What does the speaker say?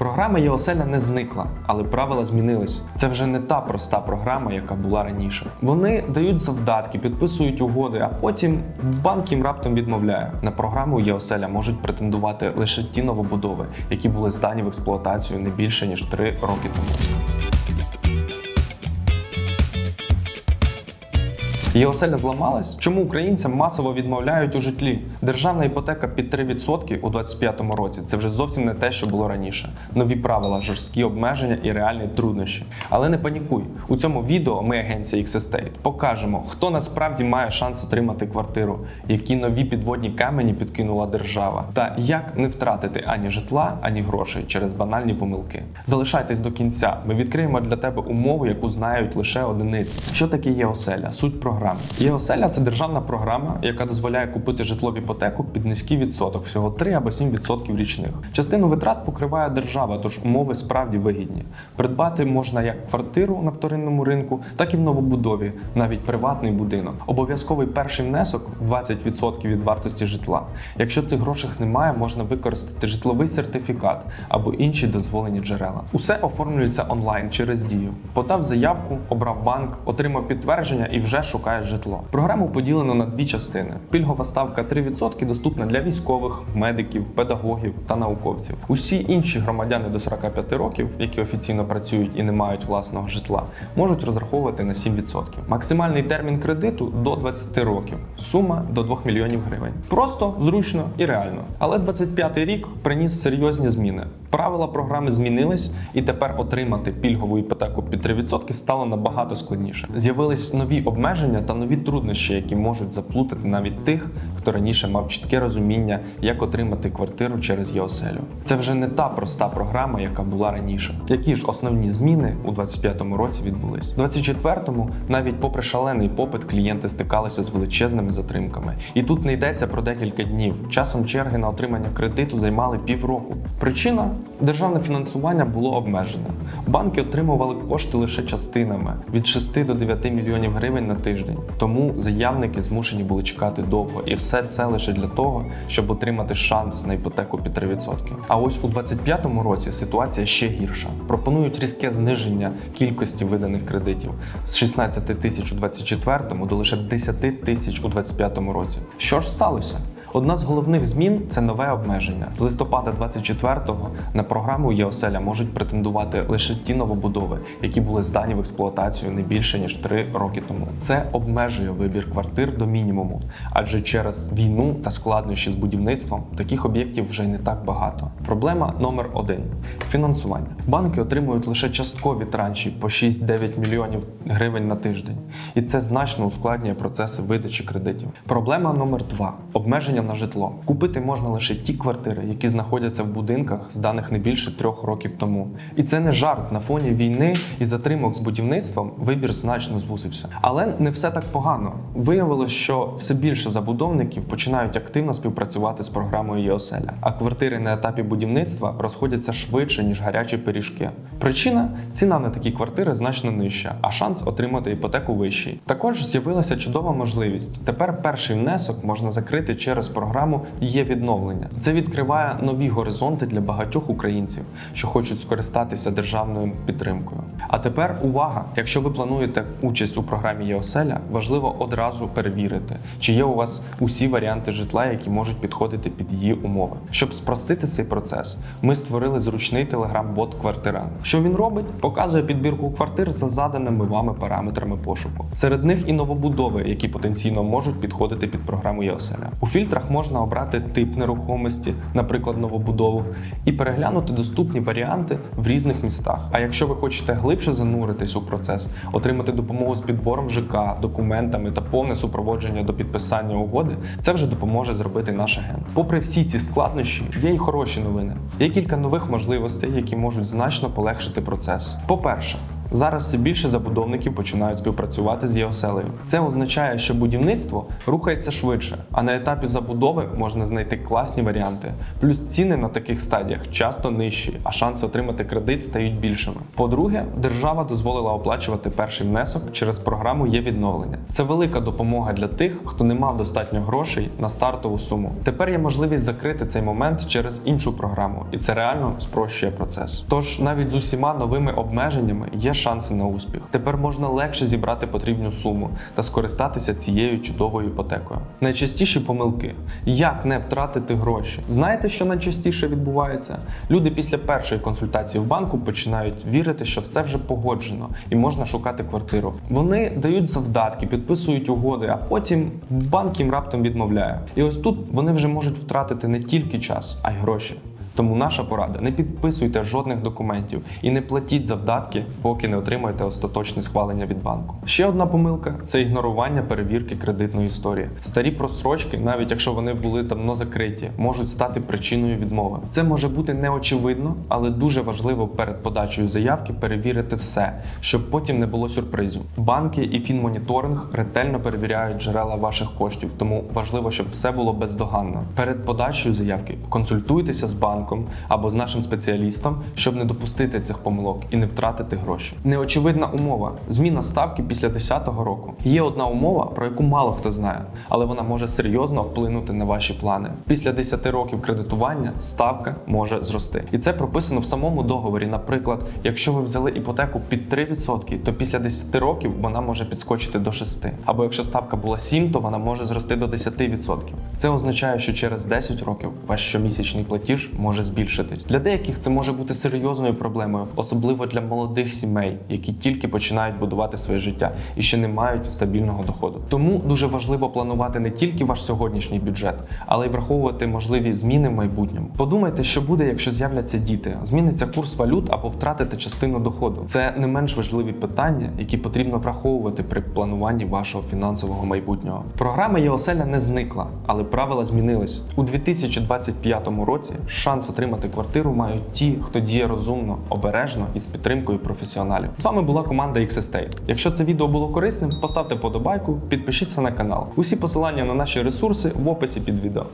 Програма ЄОСЕЛЯ не зникла, але правила змінились. Це вже не та проста програма, яка була раніше. Вони дають завдатки, підписують угоди, а потім банк їм раптом відмовляє. На програму ЄОСЕЛЯ можуть претендувати лише ті новобудови, які були здані в експлуатацію не більше ніж 3 роки тому. Її оселя зламалась. Чому українцям масово відмовляють у житлі? Державна іпотека під 3% у 2025 році це вже зовсім не те, що було раніше. Нові правила, жорсткі обмеження і реальні труднощі. Але не панікуй. У цьому відео ми, агенція X-Estate, покажемо, хто насправді має шанс отримати квартиру, які нові підводні камені підкинула держава, та як не втратити ані житла, ані грошей через банальні помилки. Залишайтесь до кінця. Ми відкриємо для тебе умову, яку знають лише одиниці. Що таке є оселя? Суть програми. Є оселя це державна програма, яка дозволяє купити житло в іпотеку під низький відсоток, всього 3 або 7% річних. Частину витрат покриває держава, тож умови справді вигідні. Придбати можна як квартиру на вторинному ринку, так і в новобудові, навіть приватний будинок. Обов'язковий перший внесок 20% від вартості житла. Якщо цих грошей немає, можна використати житловий сертифікат або інші дозволені джерела. Усе оформлюється онлайн через дію. Подав заявку, обрав банк, отримав підтвердження і вже шукає житло. Програму поділено на дві частини. Пільгова ставка 3% доступна для військових, медиків, педагогів та науковців. Усі інші громадяни до 45 років, які офіційно працюють і не мають власного житла, можуть розраховувати на 7%. Максимальний термін кредиту до 20 років. Сума до 2 мільйонів гривень. Просто, зручно і реально. Але 25-й рік приніс серйозні зміни. Правила програми змінились, і тепер отримати пільгову іпотеку під 3% стало набагато складніше. З'явились нові обмеження та нові труднощі, які можуть заплутати навіть тих, хто раніше мав чітке розуміння, як отримати квартиру через ЄОСЕЛю. Це вже не та проста програма, яка була раніше. Які ж основні зміни у 25-му році відбулись? У 24-му, навіть попри шалений попит, клієнти стикалися з величезними затримками. І тут не йдеться про декілька днів. Часом черги на отримання кредиту займали півроку. Причина державне фінансування було обмежене. Банки отримували кошти лише частинами від 6 до 9 мільйонів гривень на тиждень. Тому заявники змушені були чекати довго, і все це лише для того, щоб отримати шанс на іпотеку під 3%. А ось у 2025 році ситуація ще гірша. Пропонують різке зниження кількості виданих кредитів з 16 тисяч у 2024 до лише 10 тисяч у 2025 році. Що ж сталося? Одна з головних змін це нове обмеження. З листопада 24-го на програму ЄОСЕЛЯ можуть претендувати лише ті новобудови, які були здані в експлуатацію не більше ніж 3 роки тому. Це обмежує вибір квартир до мінімуму, адже через війну та складнощі з будівництвом таких об'єктів вже й не так багато. Проблема номер один фінансування. Банки отримують лише часткові транші по 6-9 мільйонів гривень на тиждень, і це значно ускладнює процеси видачі кредитів. Проблема номер два обмеження на житло. Купити можна лише ті квартири, які знаходяться в будинках, зданих не більше трьох років тому. І це не жарт на фоні війни і затримок з будівництвом. Вибір значно звузився. Але не все так погано. Виявилось, що все більше забудовників починають активно співпрацювати з програмою ЄОСЕЛЯ, а квартири на етапі будівництва розходяться швидше ніж гарячі пиріжки. Причина ціна на такі квартири значно нижча, а шанс отримати іпотеку вищий. Також з'явилася чудова можливість. Тепер перший внесок можна закрити через програму є відновлення. Це відкриває нові горизонти для багатьох українців, що хочуть скористатися державною підтримкою. А тепер увага! Якщо ви плануєте участь у програмі ЄОСЕЛЯ, важливо одразу перевірити, чи є у вас усі варіанти житла, які можуть підходити під її умови. Щоб спростити цей процес, ми створили зручний телеграм-бот Квартиран. Що він робить? Показує підбірку квартир за заданими вами параметрами пошуку. Серед них і новобудови, які потенційно можуть підходити під програму ЄОСЕЛЯ. У фільтрах можна обрати тип нерухомості, наприклад, новобудову, і переглянути доступні варіанти в різних містах. А якщо ви хочете глибше зануритись у процес, отримати допомогу з підбором ЖК, документами та повне супроводження до підписання угоди, це вже допоможе зробити наш агент. Попри всі ці складнощі, є й хороші новини. Є кілька нових можливостей, які можуть значно полегшити процес. По-перше, Зараз все більше забудовників починають співпрацювати з ЄОСЕЛею. Це означає, що будівництво рухається швидше, а на етапі забудови можна знайти класні варіанти. Плюс ціни на таких стадіях часто нижчі, а шанси отримати кредит стають більшими. По-друге, держава дозволила оплачувати перший внесок через програму є відновлення. Це велика допомога для тих, хто не мав достатньо грошей на стартову суму. Тепер є можливість закрити цей момент через іншу програму, і це реально спрощує процес. Тож навіть з усіма новими обмеженнями є шанси на успіх. Тепер можна легше зібрати потрібну суму та скористатися цією чудовою іпотекою. Найчастіші помилки: як не втратити гроші? Знаєте, що найчастіше відбувається? Люди після першої консультації в банку починають вірити, що все вже погоджено і можна шукати квартиру. Вони дають завдатки, підписують угоди, а потім банк їм раптом відмовляє. І ось тут вони вже можуть втратити не тільки час, а й гроші. Тому наша порада: не підписуйте жодних документів і не платіть завдатки, поки не отримаєте остаточне схвалення від банку. Ще одна помилка це ігнорування перевірки кредитної історії. Старі просрочки, навіть якщо вони були давно закриті, можуть стати причиною відмови. Це може бути неочевидно, але дуже важливо перед подачею заявки перевірити все, щоб потім не було сюрпризів. Банки і фінмоніторинг ретельно перевіряють джерела ваших коштів, тому важливо, щоб все було бездоганно. Перед подачею заявки консультуйтеся з банком або з нашим спеціалістом, щоб не допустити цих помилок і не втратити гроші. Неочевидна умова зміна ставки після 10-го року. Є одна умова, про яку мало хто знає, але вона може серйозно вплинути на ваші плани. Після 10 років кредитування ставка може зрости. І це прописано в самому договорі. Наприклад, якщо ви взяли іпотеку під 3%, то після 10 років вона може підскочити до 6%. Або якщо ставка була 7%, то вона може зрости до 10%. Це означає, що через 10 років ваш щомісячний платіж може збільшитись. Для деяких це може бути серйозною проблемою, особливо для молодих сімей, які тільки починають будувати своє життя і ще не мають стабільного доходу. Тому дуже важливо планувати не тільки ваш сьогоднішній бюджет, але й враховувати можливі зміни в майбутньому. Подумайте, що буде, якщо з'являться діти, зміниться курс валют або втратите частину доходу. Це не менш важливі питання, які потрібно враховувати при плануванні вашого фінансового майбутнього. Програма ЄОСЕЛЯ не зникла, але правила змінились у 2025 році. Шанс отримати квартиру мають ті, хто діє розумно, обережно і з підтримкою професіоналів. З вами була команда X-Estate. Якщо це відео було корисним, поставте подобайку, підпишіться на канал. Усі посилання на наші ресурси в описі під відео.